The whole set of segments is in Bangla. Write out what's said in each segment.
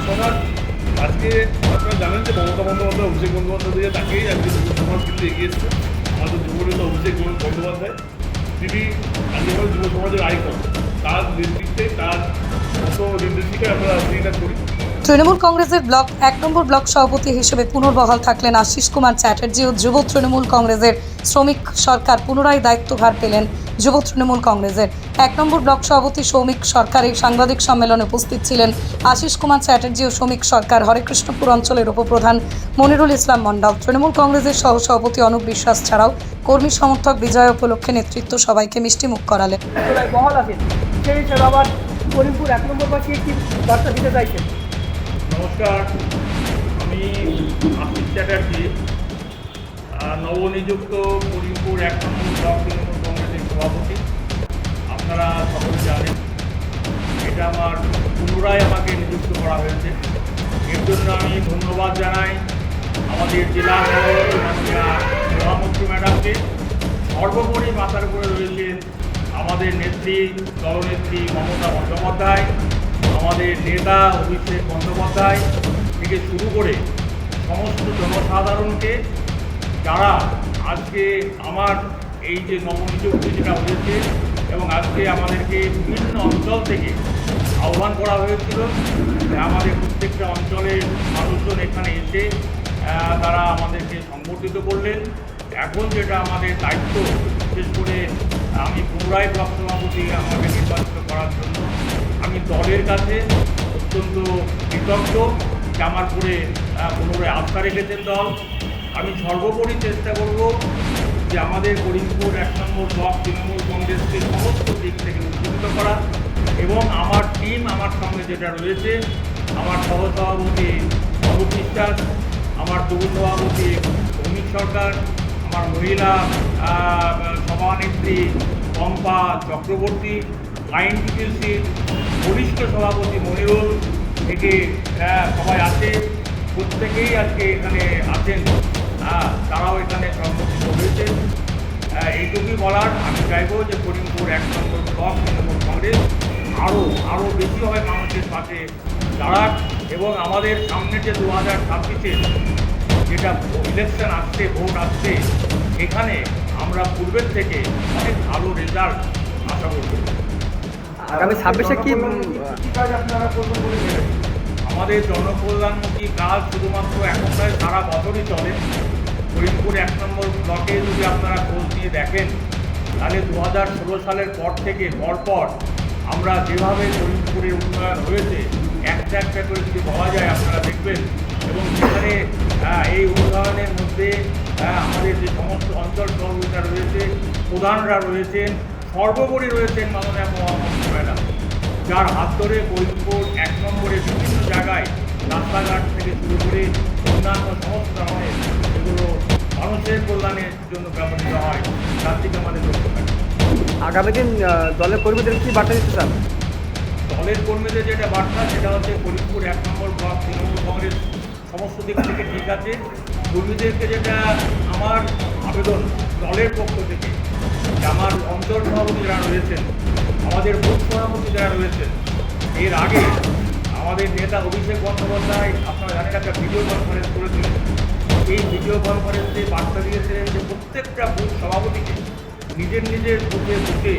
সমাজ আজকে আপনারা জানেন যে মমতা বন্দ্যোপাধ্যায় অভিষেক বন্দ্যোপাধ্যায় তাকেই আজকে সমাজ কিন্তু এগিয়ে এসছে। আমাদের যুবনেতা অভিষেক বন্দ্যোপাধ্যায়। তিনি আজকে যুব সমাজের আইকন। তার নেতৃত্বে, তার মতো নির্দেশিকায় আমরা রাজনীতিটা করি। তৃণমূল কংগ্রেসের ব্লক এক নম্বর ব্লক সভাপতি হিসেবে পুনর্বহাল থাকলেন আশিস কুমার চ্যাটার্জি ও যুব তৃণমূল কংগ্রেসের শ্রমিক সরকার পুনরায় দায়িত্বভার পেলেন যুব তৃণমূল কংগ্রেসের। এক নম্বর ব্লক সভাপতি সৌমিক সরকার এই সাংবাদিক সম্মেলনে উপস্থিত ছিলেন আশিস কুমার চ্যাটার্জি ও সৌমিক সরকার, হরেকৃষ্ণপুর অঞ্চলের উপপ্রধান মনিরুল ইসলাম মণ্ডল। তৃণমূল কংগ্রেসের সহসভাপতি অনুপ বিশ্বাস ছাড়াও কর্মী সমর্থক বিজয় উপলক্ষে নেতৃত্ব সবাইকে মিষ্টিমুখ করালেন। সেই আবার এক নম্বর দিতে চাইছেন। নমস্কার। আমি আশিস চ্যাটার্জি। নবনিযুক্ত করিমপুর এক নম্বর ব্লক তৃণমূল কংগ্রেসের সভাপতি। আপনারা সকলে জানেন, এটা আমার পুনরায় আমাকে নিযুক্ত করা হয়েছে। এর জন্য আমি ধন্যবাদ জানাই আমাদের জেলা সভাপতি ম্যাডামকে। সর্বোপরি মাথার উপরে রয়েছেন আমাদের নেত্রী, দলনেত্রী মমতা বন্দ্যোপাধ্যায়। আমাদের নেতা অভিষেক বন্দ্যোপাধ্যায় থেকে শুরু করে সমস্ত জনসাধারণকে যারা আজকে আমার এই যে নবনিযুক্তি যেটা হয়েছে এবং আজকে আমাদেরকে বিভিন্ন অঞ্চল থেকে আহ্বান করা হয়েছিল আমাদের প্রত্যেকটা অঞ্চলের মানুষজন এখানে এসে তারা আমাদেরকে সংগঠিত করলেন। এখন যেটা আমাদের দায়িত্ব, বিশেষ করে আমি পুনরায় ব্লক সভাপতি আমাকে নির্বাচিত করার জন্য আমি দলের কাছে অত্যন্ত কৃতজ্ঞ যে আমার পরে আহ, পুনরায় আস্থা রেখেছেন দল। আমি সর্বোপরি চেষ্টা করব যে আমাদের করিমপুর এক নম্বর ব্লক তৃণমূল কংগ্রেসকে সমস্ত দিক থেকে উজ্জীবিত করা এবং আমার টিম আমার সঙ্গে যেটা রয়েছে আমার সহসভাপতি অরূপ বিশ্বাস আমার যুব সভাপতি অমিত সরকার আমার মহিলা সভানেত্রী পম্পা চক্রবর্তী লাইন টিপিএলসির বরিষ্ঠ সভাপতি মনিরুল থেকে আহ, সবাই আছে। প্রত্যেকেই আজকে এখানে আছেন। হ্যাঁ, তারাও এখানে সংগঠিত হয়েছে আহ, এইটুকুই বলার। আমি চাইব যে করিমপুর এক নম্বর ব্লক তৃণমূল কংগ্রেস আরও আরও বেশিভাবে মানুষের পাশে দাঁড়াক এবং আমাদের সামনে যে দু হাজার ছাব্বিশের যেটা ইলেকশন আসছে ভোট আসছে এখানে আমরা পূর্বের থেকে অনেক ভালো রেজাল্ট আশা করছি আগামী ছাব্বিশে কি আমাদের জনকল্যাণমুখী কাজ শুধুমাত্র এখন সারা বছরই চলে। করিমপুর এক নম্বর ব্লকে যদি আপনারা খোঁজ নিয়ে দেখেন, তাহলে দু হাজার ষোলো সালের পর থেকে, পরপর আমরা যেভাবে করিমপুরের উন্নয়ন হয়েছে, একটা একটা করে যদি বলা যায় আপনারা দেখবেন। এবং সেখানে এই উন্নয়নের মধ্যে আমাদের যে সমস্ত অঞ্চল সহযোগিতা রয়েছে, প্রধানরা রয়েছেন সর্বোপরি রয়েছেন মাননীয় মহামন্ত্রী ম্যাডাম যার হাত ধরে করিমপুর এক নম্বরে বিভিন্ন জায়গায় রাস্তাঘাট থেকে শুরু করে অন্যান্য সমস্ত ধরনের এগুলো মানুষের কল্যাণের জন্য ব্যবহৃত হয় তার থেকে আমাদের লক্ষ্য থাকে আগামী দিন দলের কর্মীদের কি বার্তা দিতে চান? দলের কর্মীদের যেটা বার্তা সেটা হচ্ছে করিমপুর এক নম্বর ব্লক তৃণমূল কংগ্রেস সমস্ত দিক থেকে ঠিক আছে। কর্মীদেরকে যেটা আমার আবেদন দলের পক্ষ থেকে আমার অঞ্চল সভাপতি যারা রয়েছেন, আমাদের বুথ সভাপতি যারা রয়েছেন, এর আগে আমাদের নেতা অভিষেক বন্দ্যোপাধ্যায় আপনারা জানেন একটা ভিডিও কনফারেন্স করেছিলেন। এই ভিডিও কনফারেন্সে বার্তা দিয়েছিলেন যে প্রত্যেকটা বুথ সভাপতিকে নিজের নিজের বুথে বুথে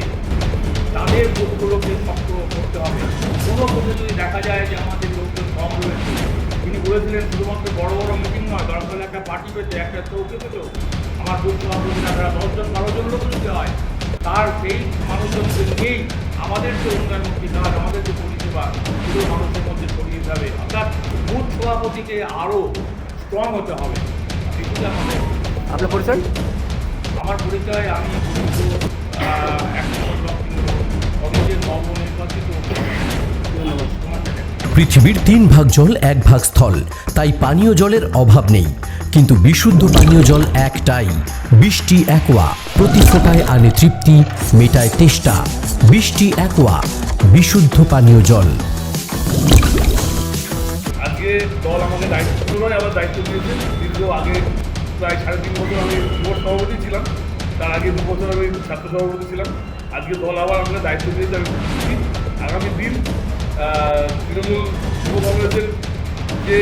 তাদের বুথগুলোকে শক্ত করতে হবে। কোনো বুথে যদি দেখা যায় যে আমাদের লোকজন কম রয়েছে, তিনি বলেছিলেন শুধুমাত্র বড় বড় মিটিং নয়, দরকার একটা পার্টি পেতে একটা চৌকি পেতেও আমার সভাপতিরা তারা দশজন বারো জন লোক যদি হয়। তার সেই মানুষজনকে নিয়েই আমাদের যে উন্নয়নমুখী কাজ আমাদের যে পরিষেবা। সেগুলো মানুষের মধ্যে ছড়িয়ে যাবে। অর্থাৎ বুথ সভাপতিকে আরও স্ট্রং হতে হবে। আমাদের আপনার পরিচয়? আমার পরিচয় আমি এক নম্বর ব্লক নবনির্বাচিত চ্যাটার্জি। পৃথিবীর তিন ভাগ জল, এক ভাগ স্থল। তাই পানীয় জলের অভাব নেই। কিন্তু বিশুদ্ধ পানীয় জল একটাই। বৃষ্টি একোয়া। প্রতি ফোটায় আনে তৃপ্তি, মেটায় তেষ্টা। বৃষ্টি একোয়া। বিশুদ্ধ পানীয় জল। আজকে দল আমাকে দায়িত্ব আবার দায়িত্ব দিয়েছে। দীর্ঘ আগে প্রায় সাড়ে তিন বছর আমি যুব সভাপতি ছিলাম। তার আগে দু বছর আমি ছাত্র সভাপতি ছিলাম। আজকে দল আবার আমাকে দায়িত্ব দিয়েছে, আমি আগামী দিন তৃণমূল যুব কংগ্রেসের যে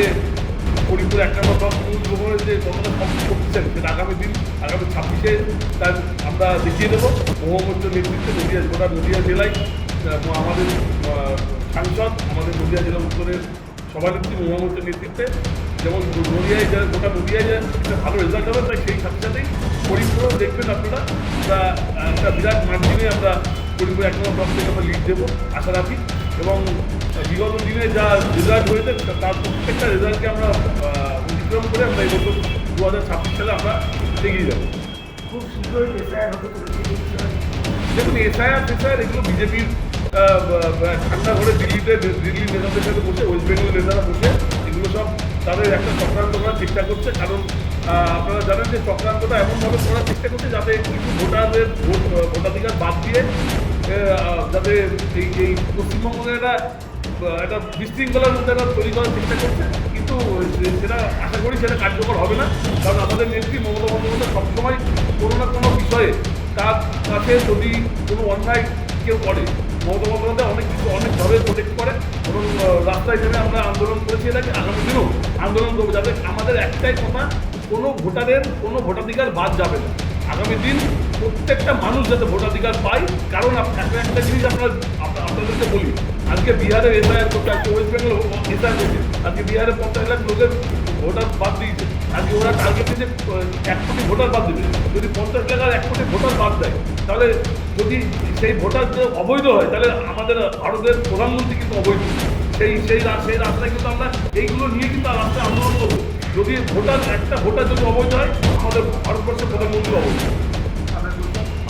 ফরিদপুর এক নম্বর ব্লক তৃণমূল যে কতটা করছেন সেটা আগামী দিন, আগামী ছাব্বিশে তার আমরা দেখিয়ে দেবো। মহামন্ত্র নেতৃত্বে নদিয়া, গোটা নদীয়া জেলায় আমাদের সাংসদ, আমাদের নদীয়া জেলা উত্তরের সভানেত্রী মহামন্ত্রের নেতৃত্বে। যেমন নদিয়ায় যা, গোটা নদিয়ায় যা একটা ভালো রেজাল্ট হবে, তাই সেই সাথে সাথেই ফরিদপুরেও দেখবেন আপনারা একটা বিরাট মার্জিনে আমরা ফরিদপুর এক নম্বর ব্লক থেকে আমরা লিড দেবো, আশা রাখি। এবং বিগত দিনে যা রেজাল্ট হয়েছে তার প্রত্যেকটা রেজাল্টকে আমরা অতিক্রম করে আমরা এই বছর দু হাজার ছাব্বিশ সালে আমরা এগিয়ে যাব। খুব শীঘ্রই দেখুন এসআইআর ফেসআইআর এগুলো বিজেপির ঠান্ডা ঘরে দিল্লিতে দিল্লির নেতাদের সাথে বসে ওয়েস্ট বেঙ্গল নেতারা বসে এগুলো সব তাদের একটা চক্রান্ত করার চেষ্টা করছে। কারণ আপনারা জানেন যে চক্রান্তটা এমনভাবে করার চেষ্টা করছে যাতে কিছু ভোটারদের ভোট ভোটাধিকার বাদ দিয়ে যাতে এই এই পশ্চিমবঙ্গের একটা একটা বিশৃঙ্খলার মধ্যে একটা তৈরি করার চেষ্টা করছে। কিন্তু সেটা আশা করি সেটা কার্যকর হবে না। কারণ আমাদের নেত্রী মমতা বন্দ্যোপাধ্যায় সবসময় কোনো না কোনো বিষয়ে তার কাছে যদি কোনো অন্যায় কেউ করে, মমতা বন্দ্যোপাধ্যায় অনেক কিছু অনেকভাবে প্রোটেক্ট করে। এবং রাস্তায় নেমে আমরা আন্দোলন করেছি এটাকে, আগামী দিনেও আন্দোলন করব। যাতে আমাদের একটাই কথা, কোনো ভোটারের কোনো ভোটাধিকার বাদ যাবে না। আগামী দিন প্রত্যেকটা মানুষ যাতে ভোটাধিকার পায়, কারণ একটা একটা জিনিস আপনার আপ- আপনাদেরকে বলি। আজকে বিহারে এসআইআর করতে আজকে ওয়েস্ট বেঙ্গল এসআইআর করছে আজকে বিহারে পঞ্চাশ লাখ লোকের ভোটার বাদ দিয়েছে। আজকে ওরা টার্গেট দিয়েছে এক কোটি ভোটার বাদ দেবে যদি পঞ্চাশ লাখ আর এক কোটি ভোটার বাদ দেয়, তাহলে যদি সেই ভোটার যে অবৈধ হয়, তাহলে আমাদের ভারতের প্রধানমন্ত্রী কিন্তু অবৈধ। সেই সেই সেই রাস্তায় কিন্তু আমরা এইগুলো নিয়ে কিন্তু রাস্তায় আন্দোলন করব। যদি ভোটার একটা ভোটার যদি অবৈধ হয়, আমাদের ভারতবর্ষের প্রধানমন্ত্রী অবৈধ।